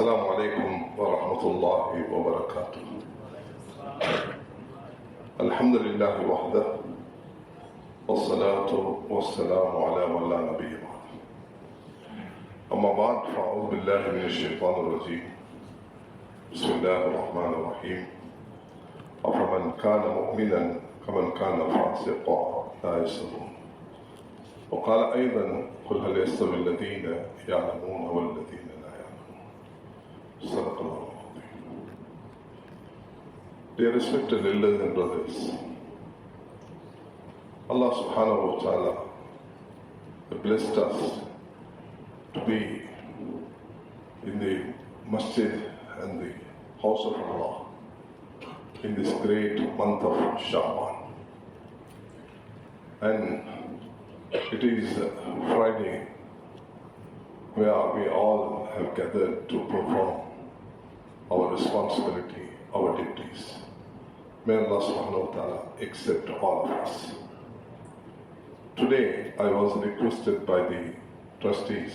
السلام عليكم ورحمة الله وبركاته. الحمد لله وحده والصلاة والسلام على من لا نبي بعده. أما بعد فأعوذ بالله من الشيطان الرجيم. بسم الله الرحمن الرحيم. أفمن كان مؤمنا كمن كان فاسقا لا يستوون وقال أيضا قل هل يستوي الذين يعلمون والذين Sadhguru. Dear respected elders and brothers, Allah subhanahu wa ta'ala blessed us to be in the masjid and the house of Allah in this great month of Shawwal, And it is Friday where we all have gathered to perform our responsibility, our duties. May Allah subhanahu wa ta'ala accept all of us. Today I was requested by the trustees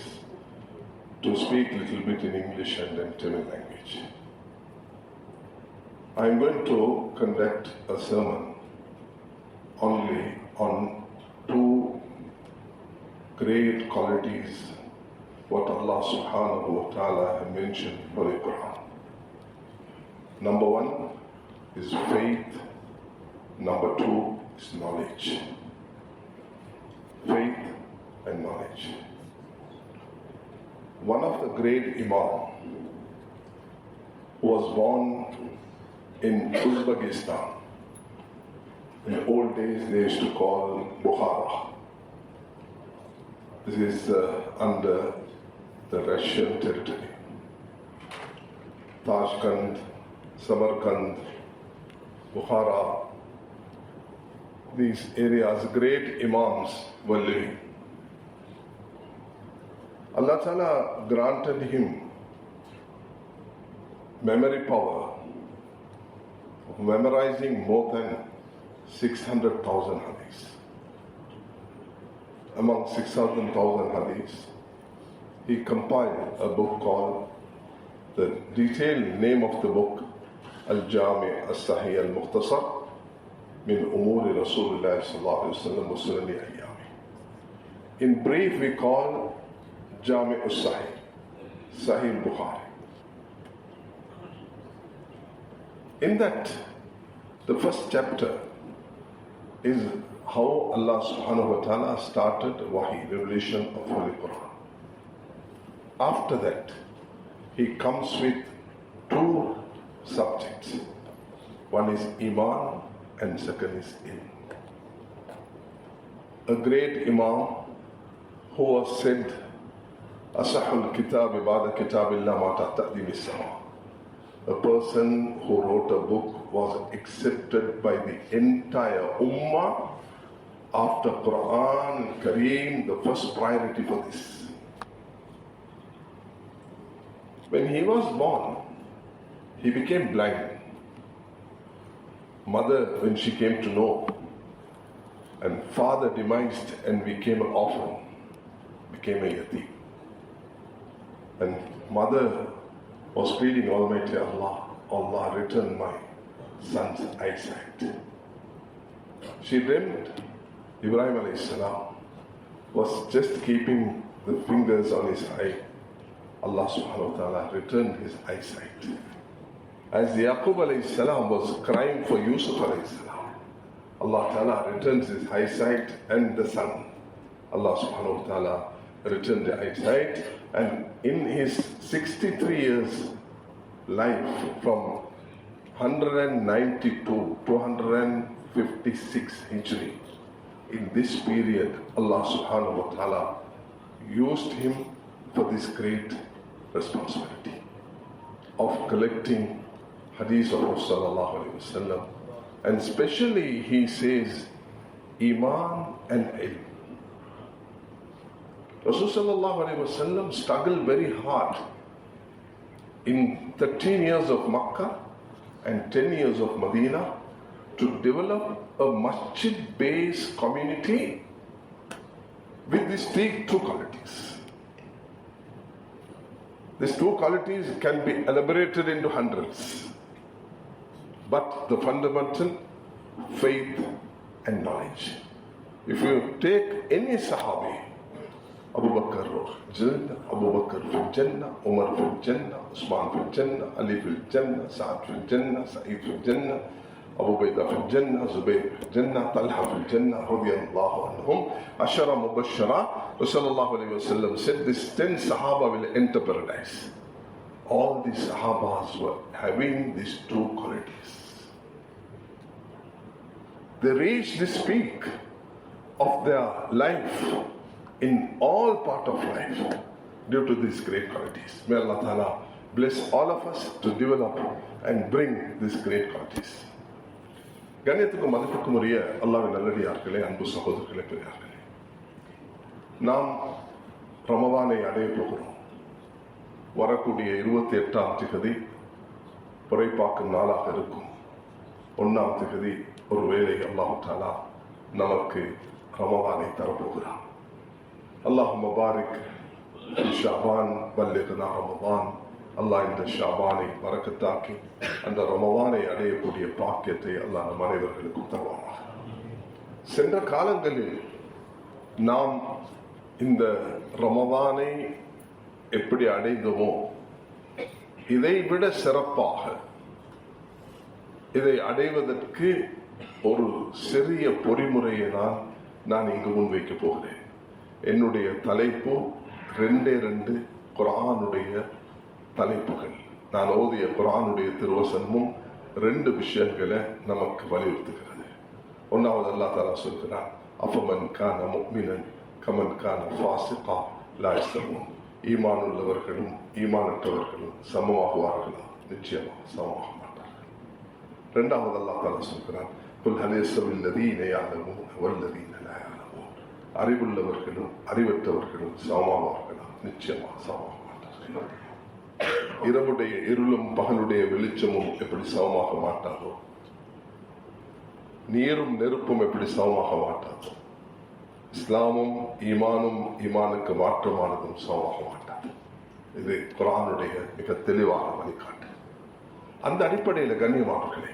to speak a little bit in English and then Tamil language. I am going to conduct a sermon only on two great qualities what Allah subhanahu wa ta'ala mentioned for the Quran. Number one is faith, number two is knowledge. Faith and knowledge. One of the great Imam was born in Uzbekistan. In the old days, they used to call Bukhara. This is uh, under the Russian territory. Tashkent, Samarkand, Bukhara, these areas, great Imams were living. Allah Ta'ala granted him memory power of memorizing more than 600,000 hadiths. Among 600,000 hadiths, he compiled a book called, the detailed name of the book, Al-Jami As-Sahih Al-Mukhtasar, من أمور رسول الله صلى الله عليه وسلم وسنن أيامه. In brief, we call Jami As-Sahih, Sahih Bukhari. In that, the first chapter is how Allah subhanahu wa ta'ala started Wahi, revelation of Holy Quran. After that, he comes with two subjects. One is Iman and second is Ilm. A great Imam who was Kitab Ibada Kitabillah Mata Ta'dim Sama. A person who wrote a book was accepted by the entire Ummah after Quran, Kareem, the first priority for this. When he was born, he became blind. Mother, when she came to know, and father demised and became an orphan, became a yatim. And mother was pleading Almighty Allah, Allah return my son's eyesight. She dreamed Ibrahim alayhi salam was just keeping the fingers on his eye. Allah subhanahu wa ta'ala returned his eyesight. As Yaqub alayhi was crying for Yusuf alayhi Allah ta'ala returns his eyesight and the son. Allah subhanahu wa ta'ala returned the eyesight and in his 63 years life from 192 to 156 Hijri, in this period Allah subhanahu wa ta'ala used him for this great responsibility of collecting hadith of Alaihi And especially he says, Iman and Ilm. Rasul Sallallahu struggled very hard in 13 years of Makkah and 10 years of Medina to develop a masjid based community with these three two qualities. These two qualities can be elaborated into hundreds. But the fundamental faith and knowledge. If you take any Sahabi, Abu Bakr Jannah, Abu Bakr fil Jannah, Umar fil Jannah, Usman fil Jannah, Ali fil Jannah, Sa'ad fil Jannah, Sa'id fil Jannah, Abu Bayda fil Jannah, Zubayr fil Jannah, Talha fil Jannah, radiyallahu anhum, Ashara Mubashara, Rasulullah alayhi wa sallam said this 10 Sahaba will enter paradise All these Sahabas were having these two qualities. They reached this peak of their life in all part of life due to these great qualities. May Allah Ta'ala bless all of us to develop and bring these great qualities. கண்ணியத்துக்கும் மதிப்புக்கும் உரிய அல்லாவின் நல்லடியார்களே அன்பு சகோதரர்களே பெரியார்களே நாம் ரமதானை அடைய போகிறோம் வரக்கூடிய இருபத்தி எட்டாம் திகதி புறைப்பாக்கும் நாளாக இருக்கும். ஒன்றாம் திகதி ஒரு வேலை அல்லாஹு தாலா நமக்கு ரமவானை தரப்போகிறான். அல்லாஹ் முபாரிக் ஷாபான் பல்லிகனா ரமவான் அல்லாஹ் இந்த ஷாபானை வரக்கத்தாக்கி அந்த ரமவானை அடையக்கூடிய பாக்கியத்தை அல்லாஹ் நம் அனைவர்களுக்கும் தருவானாக. சென்ற காலங்களில் நாம் இந்த ரமவானை எப்படி அடைந்தோமோ இதை விட சிறப்பாக இதை அடைவதற்கு ஒரு சிறிய பொறிமுறையை நான் நான் இங்கு முன்வைக்க போகிறேன். என்னுடைய தலைப்பு ரெண்டே ரெண்டு குரானுடைய தலைப்புகள். நான் ஓதிய குரானுடைய திருவசனமும் ரெண்டு விஷயங்களை நமக்கு வலியுறுத்துகிறது. ஒன்றாவது அல்லா தாலா சொல்கிறான் அஃபமன் கான முக்மினன் கமன் கான ஃபாசிகா லாய்சமும் ஈமான் உள்ளவர்களும் ஈமானற்றவர்களும் சமமாகுவார்களா நிச்சயமாக சமமாக மாட்டார்கள். ரெண்டாவது அல்லா தாலா சொல்கிறான் குல் ஹலேசவில்லதீன யாலமும் வல்லதீன லயாலமும் அறிவுள்ளவர்களும் அறிவற்றவர்களும் சமமாவார்களா நிச்சயமாக சமமாக மாட்டார்கள். இரவுடைய இருளும் பகலுடைய வெளிச்சமும் எப்படி சமமாக மாட்டாதோ? நீரும் நெருப்பும் எப்படி சமமாக மாட்டாதோ? இஸ்லாமும் ஈமானும் ஈமானுக்கு மாற்றமானதும் சமமாக மாட்டாது இது குரானுடைய மிக தெளிவான வழிகாட்டு. அந்த அடிப்படையில் கண்ணியமானவர்களே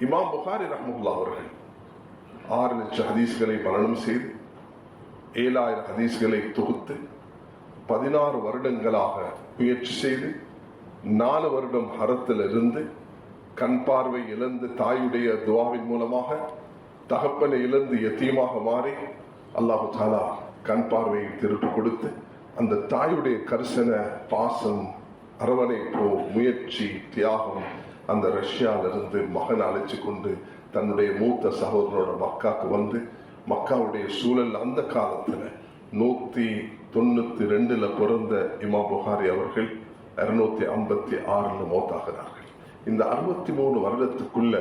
இமாம் புகாரி ரஹமுல்லா அவர்கள் ஆறு லட்சம் ஹதீஸ்களை மரணம் செய்து ஏழாயிரம் ஹதீஸ்களை தொகுத்து பதினாறு வருடங்களாக முயற்சி செய்து நாலு வருடம் ஹரத்தில் இருந்து கண் பார்வை இழந்து தாயுடைய துவாவின் மூலமாக தகப்பனை இழந்து எத்தியமாக மாறி அல்லாஹு தாலா கண் பார்வையை திருட்டு கொடுத்து அந்த தாயுடைய கரிசன பாசம் அரவணைப்பு முயற்சி தியாகம் அந்த ரஷ்யாவிலிருந்து மகன் அழைச்சி கொண்டு தன்னுடைய மூத்த சகோதரனோட மக்காவுக்கு வந்து மக்காவுடைய சூழல் அந்த காலத்தில் நூற்றி தொண்ணூத்தி ரெண்டுல பிறந்த இமா புகாரி அவர்கள் இருநூத்தி ஐம்பத்தி ஆறுல மௌத்தாகிறார்கள். இந்த அறுபத்தி மூணு வருடத்துக்குள்ள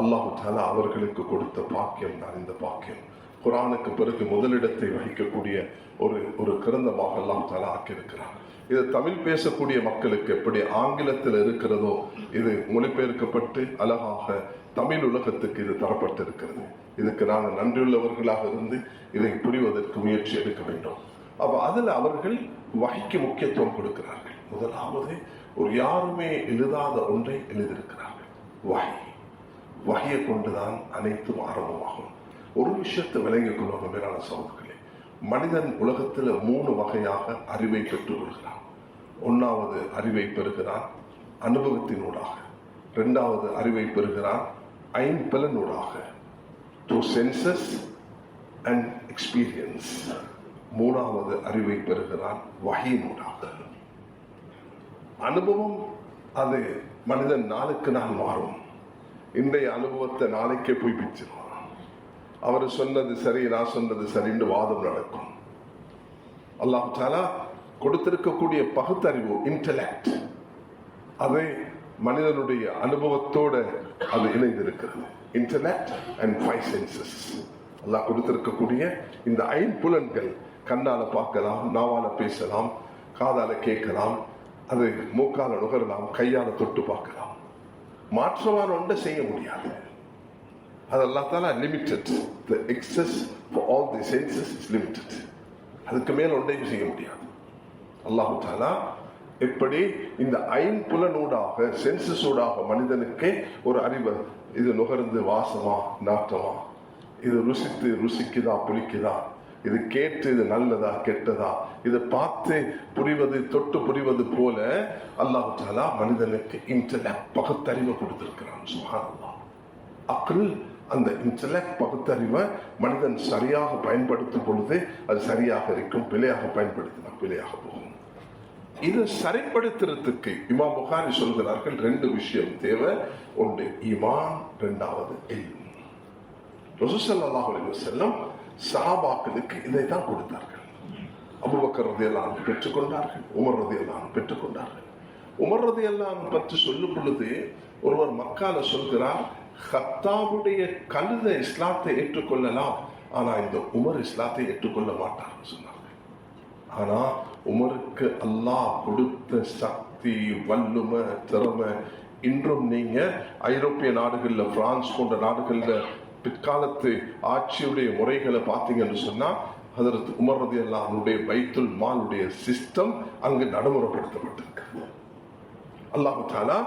அல்லாஹு தாலா அவர்களுக்கு கொடுத்த பாக்கியம் தான் இந்த பாக்கியம். குரானுக்கு பிறகு முதலிடத்தை வகிக்கக்கூடிய ஒரு ஒரு கிரந்தமாக அல்லாஹ் தாலா ஆக்கியிருக்கிறார் இது தமிழ் பேசக்கூடிய மக்களுக்கு எப்படி ஆங்கிலத்தில் இருக்கிறதோ இது மொழிபெயர்க்கப்பட்டு அழகாக தமிழ் உலகத்துக்கு இது தரப்பட்டிருக்கிறது. இதுக்கு நாங்கள் நன்றியுள்ளவர்களாக இருந்து இதை புரிவதற்கு முயற்சி எடுக்க வேண்டும். அப்போ அதில் அவர்கள் வகைக்கு முக்கியத்துவம் கொடுக்கிறார்கள். முதலாவது ஒரு யாருமே எழுதாத ஒன்றை எழுதியிருக்கிறார்கள். வகை வகையை கொண்டுதான் அனைத்தும் ஆரம்பமாகும். ஒரு விஷயத்தை விளங்கிக் கொள்வாங்க மேலான சகோதரர்களே. மனிதன் உலகத்தில் மூணு வகையாக அறிவை பெற்றுக் கொள்கிறான். ஒன்றாவது அறிவை பெறுகிறான் அனுபவத்தினூடாக. ரெண்டாவது அறிவை பெறுகிறான் ஐம்பலனூடாக. டூ சென்சஸ் அண்ட் எக்ஸ்பீரியன்ஸ் மூணாவது அறிவை பெறுகிறான் வகையினூடாக. அனுபவம் அது மனிதன் நாளுக்கு நாள் மாறும். இன்றைய அனுபவத்தை நாளைக்கே போய் பிச்சிருவான் அவர் சொன்னது சரி நான் சொன்னது சரின்னு வாதம் நடக்கும். அல்லாம் தாலா கொடுத்திருக்கக்கூடிய பகுத்தறிவு இன்டலெக்ட் அதை மனிதனுடைய அனுபவத்தோட அது இணைந்திருக்கிறது. இன்டலெக்ட் அண்ட் ஃபைவ் சென்சஸ் அல்லாஹ் கொடுத்திருக்கக்கூடிய இந்த ஐம்புலன்கள் கண்ணால பார்க்கலாம் நாவால பேசலாம் காதால கேட்கலாம் அது மூக்கால நுகரலாம் கையால தொட்டு பார்க்கலாம். மாற்றவாறு ஒன்றை செய்ய முடியாது. அதெல்லாம் தானே limited the access for all the senses is limited அதுக்கு மேல் ஒன்றையும் செய்ய முடியாது. அல்லாஹு தாலா எப்படி இந்த ஐம்புலனூடாக சென்சஸூடாக மனிதனுக்கு ஒரு அறிவு இது நுகர்ந்து வாசமா நாற்றமா இது ருசித்து ருசிக்குதா புளிக்குதா இது கேட்டு இது நல்லதா கெட்டதா? இதை பார்த்து புரிவது தொட்டு புரிவது போல அல்லாஹ் தாலா மனிதனுக்கு இன்டலெக்ட் பகுத்தறிவை கொடுத்திருக்கிறான். சுகானல்லா அக்கள் அந்த இன்டலெக்ட் பகுத்தறிவை மனிதன் சரியாக பயன்படுத்தும் பொழுது அது சரியாக இருக்கும் பிழையாக பயன்படுத்தினா பிழையாக போகும். இது சரிப்படுத்துறதுக்கு இமா புகாரி சொல்கிறார்கள் ரெண்டு விஷயம் தேவை. ஒன்று இமான் ரெண்டாவது இல்ம். செல்லம் சாபாக்களுக்கு இதை தான் கொடுத்தார்கள். அபூபக்கர் ரதியல்லாஹு பெற்றுக்கொண்டார்கள் உமர் ரதியல்லாஹு பெற்றுக்கொண்டார்கள். உமர் பற்றி சொல்லும் பொழுது ஒருவர் மக்கால சொல்கிறார் ஹத்தாவுடைய கழுத இஸ்லாத்தை ஏற்றுக்கொள்ளலாம். ஆனா இந்த உமர் இஸ்லாத்தை ஏற்றுக்கொள்ள மாட்டார் சொன்னார்கள். ஆனா உமருக்கு அல்லாஹ் கொடுத்த சக்தி வல்லுமை திறமை இன்றும் நீங்க ஐரோப்பிய நாடுகள்ல பிரான்ஸ் போன்ற நாடுகள்ல பிற்காலத்து ஆட்சியுடைய முறைகளை பார்த்தீங்கன்னு சொன்னா அதற்கு உமர் ரதி அல்லாஹனுடைய பைத்துல் மாலுடைய சிஸ்டம் அங்கு நடைமுறைப்படுத்தப்பட்டிருக்கு. அல்லாஹாலா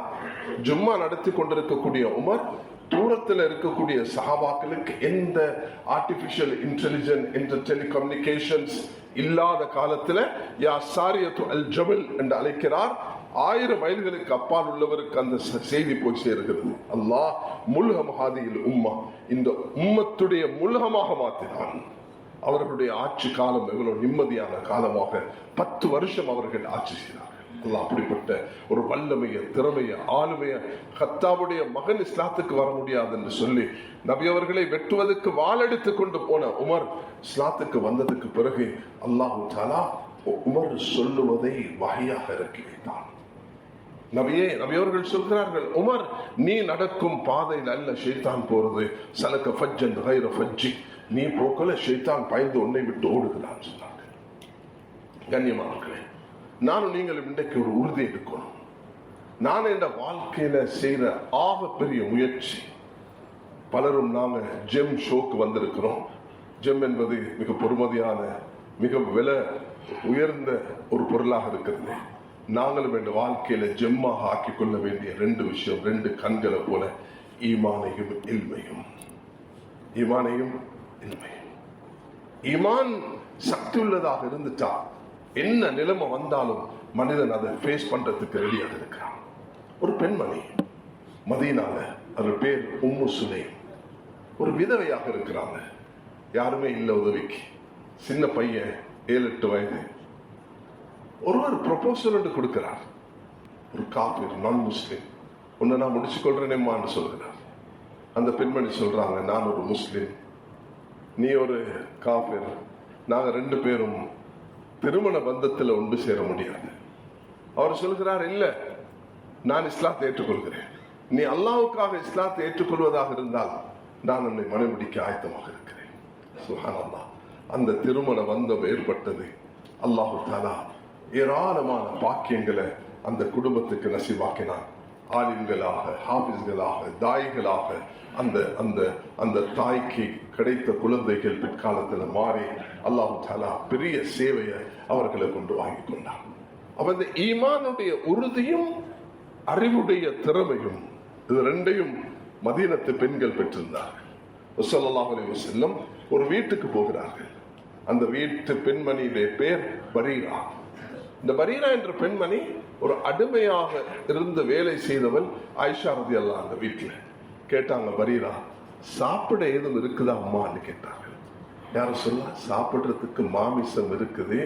ஜும்மா நடத்தி கொண்டிருக்கக்கூடிய உமர் தூரத்தில் இருக்கக்கூடிய சஹாபாக்களுக்கு எந்த ஆர்டிபிஷியல் இன்டெலிஜென்ட் என்ற டெலிகம்யூனிகேஷன்ஸ் இல்லாத காலத்துல யா சாரியத்து அல் ஜபல் என்று அழைக்கிறார். ஆயிரம் மைல்களுக்கு அப்பால் உள்ளவருக்கு அந்த செய்தி போய் சேர்கிறது. அல்லாஹ் முழுக ஹாதியில் உம்மா இந்த உம்மத்துடைய முழுகமாக மாற்றினான். அவர்களுடைய ஆட்சி காலம் எவ்வளவு நிம்மதியான காலமாக பத்து வருஷம் அவர்கள் ஆட்சி செய்தார்கள். அல்லாஹ் அப்படிப்பட்ட ஒரு வல்லமைய திறமைய ஆளுமைய ஹத்தாவுடைய மகன் இஸ்லாத்துக்கு வர முடியாது என்று சொல்லி நபி அவர்களை வெட்டுவதற்கு வாளெடுத்து கொண்டு போன உமர் இஸ்லாத்துக்கு வந்ததுக்கு பிறகு அல்லாஹு தாலா உமர் சொல்லுவதை வகையாக இறக்கி வைத்தான். நபியே நபியவர்கள் சொல்கிறார்கள் உமர் நீ நடக்கும் பாதையில் அல்ல ஷைத்தான் போறது. சலக்க ஃபஜ்ஜன் ஹைர ஃபஜ்ஜி. நீ போக்கல ஷைத்தான் பயந்து உன்னை விட்டு ஓடுகிறான் சொன்னாங்க. கண்ணியமானவர்களே நானும் நீங்களும் இன்றைக்கு ஒரு உறுதி எடுக்கணும். நான் இந்த வாழ்க்கையில செய்யற ஆக பெரிய முயற்சி. பலரும் நாம ஜெம் ஷோக்கு வந்திருக்கிறோம். ஜெம் என்பது மிக பொறுமதியான மிக விலை உயர்ந்த ஒரு பொருளாக இருக்கிறது. நாங்களும் என்ற வாழ்க்கையில ஜெம்மாக ஆக்கி கொள்ள வேண்டிய ரெண்டு விஷயம் ரெண்டு கண்களை போல ஈமானையும் இல்மையும். ஈமானையும் இல்மையும். ஈமான் சக்தி உள்ளதாக இருந்துட்டா என்ன நிலைமை வந்தாலும் மனிதன் அதை ஃபேஸ் பண்றதுக்கு ரெடியாக இருக்கிறான். ஒரு பெண்மணி மதியனால அவர் பேர் உம்மு சுலைம். ஒரு விதவையாக இருக்கிறாங்க. யாருமே இல்லை உதவிக்கு. சின்ன பையன் ஏழு எட்டு வயது. ஒருவர் ப்ரொபோசல் என்று கொடுக்கிறார். ஒரு காப்பீர் நான் முஸ்லீம் உன்னை நான் முடிச்சு கொள்றேனேம்மான்னு சொல்கிறார். அந்த பெண்மணி சொல்றாங்க நான் ஒரு முஸ்லீம் நீ ஒரு காப்பீர். நாங்கள் ரெண்டு பேரும் திருமண பந்தத்தில் ஒன்று சேர முடியாது. அவர் சொல்கிறார் இல்ல நான் இஸ்லாத்தை ஏற்றுக்கொள்கிறேன். நீ அல்லாவுக்காக இஸ்லாத்தை ஏற்றுக்கொள்வதாக இருந்தால் நான் உன்னை மனைமுடிக்க ஆயத்தமாக இருக்கிறேன். சுஹானல்லா அந்த திருமண பந்தம் ஏற்பட்டது. அல்லாஹு தாலா ஏராளமான பாக்கியங்களை அந்த குடும்பத்துக்கு நசிவாக்கினான். ஆலிம்களாக ஹாபிஸ்களாக தாய்களாக அந்த அந்த அந்த தாய்க்கு கிடைத்த குழந்தைகள் பிற்காலத்தில் மாறி அல்லாஹு தாலா பெரிய சேவையை அவர்களை கொண்டு வாங்கி கொண்டான். அப்ப இந்த ஈமானுடைய உறுதியும் அறிவுடைய திறமையும் இது ரெண்டையும் மதீனத்து பெண்கள் பெற்றிருந்தார்கள். ஸல்லல்லாஹு அலைஹி செல்லம் ஒரு வீட்டுக்கு போகிறார்கள். அந்த வீட்டு பெண்மணியுடைய பேர் பரீரா. இந்த பரீரா என்ற பெண்மணி ஒரு அடிமையாக இருந்து வேலை செய்தவள் ஆயிஷா ரதி அல்லா அந்த வீட்டில் கேட்டாங்க பரீரா சாப்பிட ஏதும் இருக்குதா அம்மான்னு கேட்டாங்க யாரும் சொல்ல சாப்பிட்றதுக்கு மாமிசம் இருக்குது.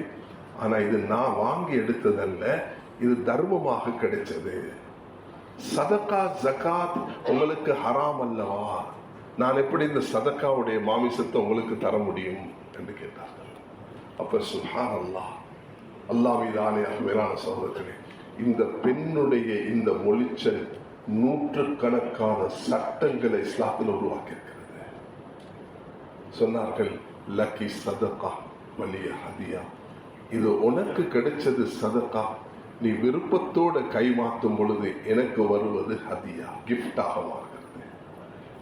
ஆனால் இது நான் வாங்கி எடுத்ததல்ல. இது தர்மமாக கிடைச்சது சதக்கா ஜகாத் உங்களுக்கு ஹராம் அல்லவா? நான் எப்படி இந்த சதக்காவுடைய மாமிசத்தை உங்களுக்கு தர முடியும்? என்று கேட்டார்கள். அப்ப சுஹான் அல்லாஹ் அல்லாஹ் மீது மேலான சகோதரர்களே இந்த பெண்ணுடைய இந்த மொழிச்சல் நூற்றுக்கணக்கான சட்டங்களை இஸ்லாத்தில் உருவாக்கி இருக்கிறது சொன்னார்கள் லக்கி சதக்கா வலிய ஹதியா. இது உனக்கு கிடைச்சது சதக்கா. நீ விருப்பத்தோட கைமாற்றும் பொழுது எனக்கு வருவது ஹதியா கிஃப்டாக மாறுகிறது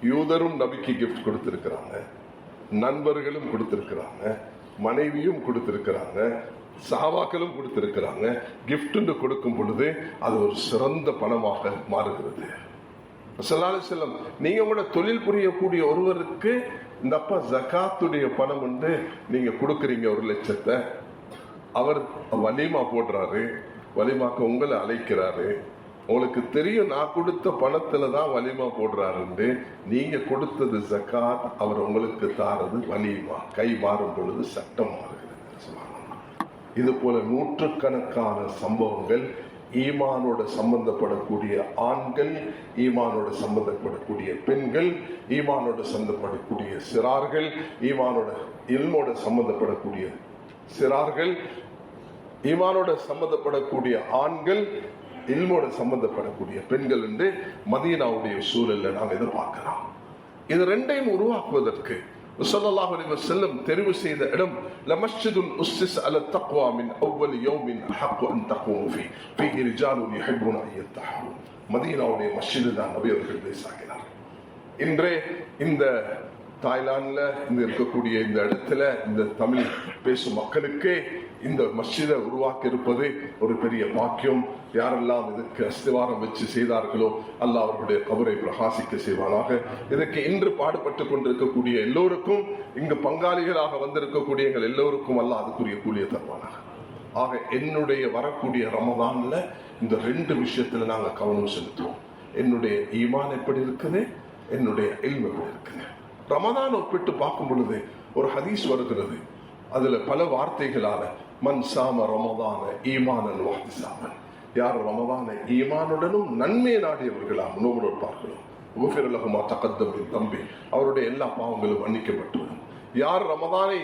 யூதரும் நபிக்கு கிஃப்ட் கொடுத்துருக்கிறாங்க நண்பர்களும் கொடுத்திருக்கிறாங்க மனைவியும் கொடுத்துருக்கிறாங்க சாவாக்களும் கொடுத்திருக்கிறாங்க. கிஃப்ட்னு கொடுக்கும் பொழுது அது ஒரு சிறந்த பணமாக மாறுகிறது. சல்லாஹ் செல்லம் நீங்க கூட தொழில் புரியக்கூடிய ஒருவருக்கு இந்த அப்பா ஜகாத்துடைய பணம் வந்து நீங்க கொடுக்குறீங்க ஒரு லட்சத்தை. அவர் வலிமா போடுறாரு வலிமாக்க உங்களை அழைக்கிறாரு. உங்களுக்கு தெரியும் நான் கொடுத்த பணத்துல தான் வலிமா போடுறாருன்னு நீங்க கொடுத்தது ஜகாத் அவர் உங்களுக்கு தாரது வலிமா. கை மாறும் பொழுது சட்டம் மாறுகிறது. இது போல நூற்றுக்கணக்கான சம்பவங்கள் ஈமானோட சம்பந்தப்படக்கூடிய ஆண்கள் ஈமானோட சம்பந்தப்படக்கூடிய பெண்கள் ஈமானோட சம்பந்தப்படக்கூடிய சிறார்கள் ஈமானோட இல்மோட சம்பந்தப்படக்கூடிய சிறார்கள் ஈமானோட சம்பந்தப்படக்கூடிய ஆண்கள் இல்மோட சம்பந்தப்படக்கூடிய பெண்கள் என்று மதீனாவுடைய சூழல்ல நாம் எதிர்பார்க்கலாம். இது ரெண்டையும் உருவாக்குவதற்கு ஸல்லல்லாஹு அலைஹி வஸல்லம் தெரிவு செய்த இடம் லமஸ்ஜிதுல் உஸ்ஸிஸ் அல தக்வா மின் அவ்வல் யௌமின் அஹக்கு அன் தக்வூ ஃபீ ஃபீஹி ரிஜாலுன் யுஹிப்புன அன் யத்தஹரு. மதீனாவுடைய மஸ்ஜிது தான் நபி அவர்கள் பேசாகிறார் இன்றே இந்த தாய்லாந்தில் இந்த இருக்கக்கூடிய இந்த இடத்துல இந்த தமிழ் பேசும் மக்களுக்கே இந்த மஸ்ஜிதை உருவாக்கி இருப்பது ஒரு பெரிய பாக்கியம். யாரெல்லாம் இதற்கு அஸ்திவாரம் வச்சு செய்தார்களோ அல்லாஹ் அவர்களுடைய கபரை பிரகாசிக்க செய்வானாக. இதற்கு இன்று பாடுபட்டு கொண்டிருக்கக்கூடிய எல்லோருக்கும் இங்கு பங்காளிகளாக வந்திருக்கக்கூடிய எங்கள் எல்லோருக்கும் அல்லாஹ் அதுக்குரிய கூலிய தருவானாக. ஆக என்னுடைய வரக்கூடிய ரமதான்ல இந்த ரெண்டு விஷயத்துல நாங்க கவனம் செலுத்துவோம். என்னுடைய ஈமான் எப்படி இருக்குது? என்னுடைய இல்ம் எப்படி இருக்குது? ரமதான் ஒப்பிட்டு பார்க்கும் பொழுது ஒரு ஹதீஸ் வருகிறது. அதுல பல வார்த்தைகளால மன் சாம ரமதான ஈமானன் வாஹிசாமன் யார் ரமதான ஈமானுடனும் நன்மை நாடியவர்களாம் நோம்பு நோட்பார்களோ உபஃபிரலகுமா தகத்தமின் தம்பி அவருடைய எல்லா பாவங்களும் மன்னிக்கப்பட்டுவிடும் யார் ரமதானை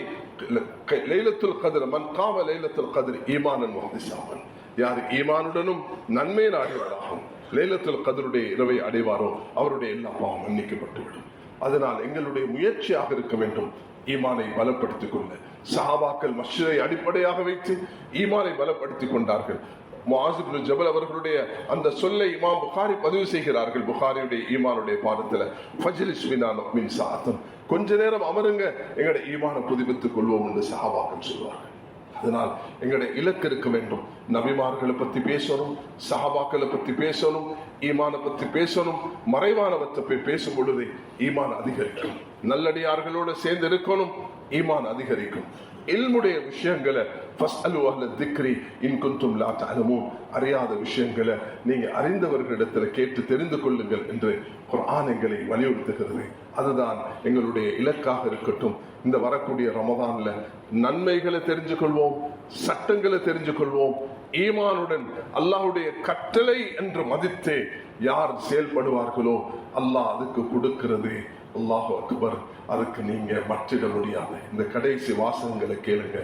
லைலத்துல் கதிர் மன் காம லைலத்துல் கதிர் ஈமானன் முஹதிசாமன் யார் ஈமானுடனும் நன்மை நாடியவராகும் லைலத்துல் கதிருடைய இரவை அடைவாரோ அவருடைய எல்லா பாவம் மன்னிக்கப்பட்டுவிடும் அதனால் எங்களுடைய முயற்சியாக இருக்க வேண்டும். ஈமானை பலப்படுத்திக் கொள்ள சஹாபாக்கள் மஸ்ஜிதை அடிப்படையாக வைத்து ஈமானை பலப்படுத்திக் கொண்டார்கள். முஆசிப் ஜபல் அவர்களுடைய அந்த சொல்லை இமாம் புகாரி பதிவு செய்கிறார்கள் புகாரியுடைய ஈமானுடைய பாடத்துல. ஃபஜ்லிஸ் மினா மின் சாத்தம் கொஞ்ச நேரம் அமருங்க எங்களுடைய ஈமான புதுப்பித்துக் கொள்வோம் என்று சஹாபாக்கள் சொல்வார்கள். அதனால் எங்களுடைய இலக்கு இருக்க வேண்டும். நபிமார்களை பற்றி பேசணும் சஹாபாக்களை பத்தி பேசணும் ஈமான பத்தி பேசணும் மறைவானவற்றை போய் பேசும் பொழுது ஈமான் அதிகரிக்கும். நல்லடியார்களோட சேர்ந்து இருக்கணும் ஈமான் அதிகரிக்கும். இல்முடைய விஷயங்களை திக்ரி அறியாத விஷயங்களை நீங்க அறிந்தவர்களிடத்துல கேட்டு தெரிந்து கொள்ளுங்கள் என்று குர்ஆன் எங்களை வலியுறுத்துகிறது. அதுதான் எங்களுடைய இலக்காக இருக்கட்டும். இந்த வரக்கூடிய ரமதான்ல நன்மைகளை தெரிஞ்சு கொள்வோம் சட்டங்களை தெரிஞ்சு கொள்வோம் ஈமானுடன் அல்லாஹ்வுடைய கட்டளை என்று மதித்து யார் செயல்படுவார்களோ அல்லாஹ் அதுக்கு கொடுக்கிறது. அல்லாஹ் அக்பர். அதுக்கு நீங்க மற்றிட முடியாது. இந்த கடைசி வாசகங்களை கேளுங்க.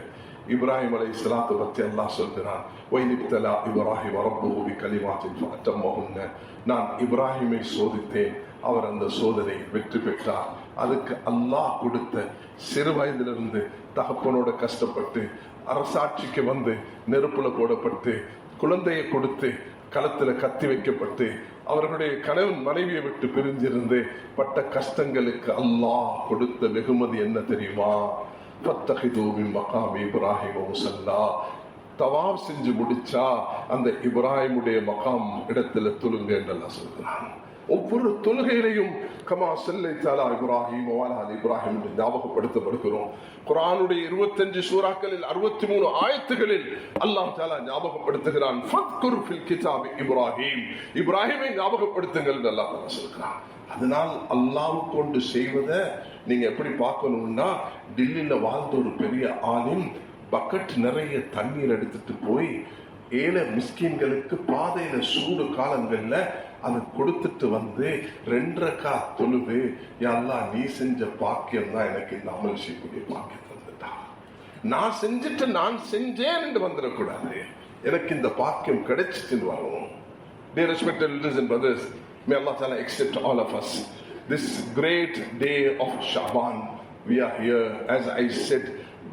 இப்ராஹிம் அலை இஸ்லாத்தை பத்தி அல்லாஹ் சொல்கிறான். வைனிப்தலா இப்ராஹிம் ரப்புஹு பி கலிமாத்தின் ஃபஅத்தம்மஹுன்ன. நான் இப்ராஹிமை சோதித்தேன். அவர் அந்த சோதனை வெற்றி பெற்றார். அதுக்கு அல்லாஹ் கொடுத்த சிறு வயதிலிருந்து தகப்பனோட கஷ்டப்பட்டு அரசாட்சிக்கு வந்து நெருப்புல போடப்பட்டு குழந்தையை கொடுத்து களத்துல கத்தி வைக்கப்பட்டு அவர்களுடைய கணவன் மனைவியை விட்டு பிரிஞ்சிருந்து பட்ட கஷ்டங்களுக்கு அல்லாஹ் கொடுத்த வெகுமதி என்ன தெரியுமா? பத்தகிதூமின் மகாம் இப்ராஹிம் முசல்லா. தவாப் செஞ்சு முடிச்சா அந்த இப்ராஹிமுடைய மகாம் இடத்துல துலுங்க என்றெல்லாம் சொல்கிறான் ஒவ்வொரு தொழுகையிலையும் கமா செல்லை தாலா இப்ராஹிம் வாலால் இப்ராஹிம் என்று ஞாபகப்படுத்தப்படுகிறோம். குரானுடைய இருபத்தஞ்சு சூறாக்களில் அறுபத்தி மூணு ஆயத்துகளில் அல்லாஹ் தாலா ஞாபகப்படுத்துகிறான். கிதாபி இப்ராஹிம். இப்ராஹிமை ஞாபகப்படுத்துங்கள் அல்லா அல்லாஹ் சொல்கிறான். அதனால் அல்லாஹ் கொண்டு செய்வதை நீங்க எப்படி பார்க்கணும்னா டில்லியில வாழ்ந்த ஒரு பெரிய ஆளின் பக்கெட் நிறைய தண்ணீர் எடுத்துட்டு போய் ஏழை மிஸ்கின்களுக்கு பாதையில சூடு காலங்கள்ல அதை கொடுத்துட்டு வந்து ரெண்டரைக்கா தொழுது எல்லாம் நீ செஞ்ச பாக்கியம் தான் எனக்கு இந்த அமல் செய்யக்கூடிய பாக்கியம் தந்துட்டா நான் செஞ்சுட்டு நான் செஞ்சேன் என்று வந்துடக்கூடாது எனக்கு இந்த பாக்கியம் கிடைச்சிச்சுன்னு வரும் Dear respected elders and brothers, may Allah Ta'ala accept all of us. This great day of Shaban, we are here. As I said,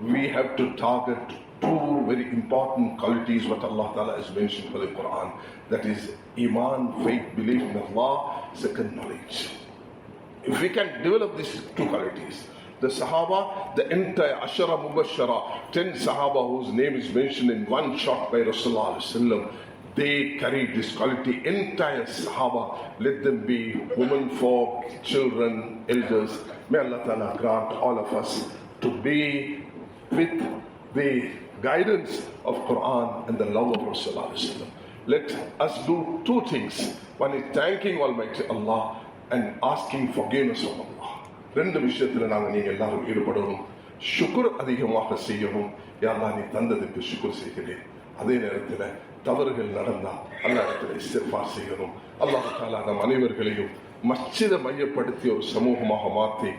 we have to target two very important qualities what Allah Ta'ala has mentioned for the Quran. That is Iman, faith, belief in Allah, second knowledge. If we can develop these two qualities, the Sahaba, the entire Ashara Mubashara, 10 Sahaba whose name is mentioned in one shot by Rasulullah they carried this quality. Entire Sahaba, let them be women, folk, children, elders. May Allah Ta'ala grant all of us to be with the guidance of Quran and the love of Rasulullah. Let us do two things. One is thanking Almighty Allah and asking forgiveness of Allah. ரெண்டு விஷயத்துல நாங்கள் நீங்கள் எல்லாரும் ஈடுபடணும் சுக்குர் அதிகமாக செய்யணும் யாரெல்லாம் நீ தந்ததுக்கு சுக்குர் செய்கிறேன் அதே நேரத்தில் தவறுகள் நடந்தா அல்ல இடத்துல இஸ்திஃபார் செய்யணும் அல்லாஹ் தாலா நம் அனைவர்களையும் மச்சித மையப்படுத்தி ஒரு சமூகமாக மாற்றி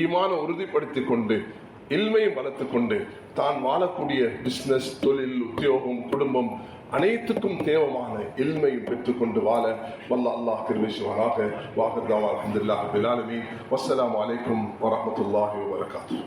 ஈமான உறுதிப்படுத்தி கொண்டு இல்மையும் வளர்த்து கொண்டு தான் வாழக்கூடிய பிசினஸ் தொழில் உத்தியோகம் குடும்பம் அனைத்துக்கும் தேவமான எளிமையும் பெற்றுக்கொண்டு வாழ வல்ல அல்லாஹ் திருவிசுவனாக வாகர்தாவா அலமதுல்லாஹ் பிலாலுமி வசலாம் அலைக்கும் வரமத்துல்லாஹி வரகாத்து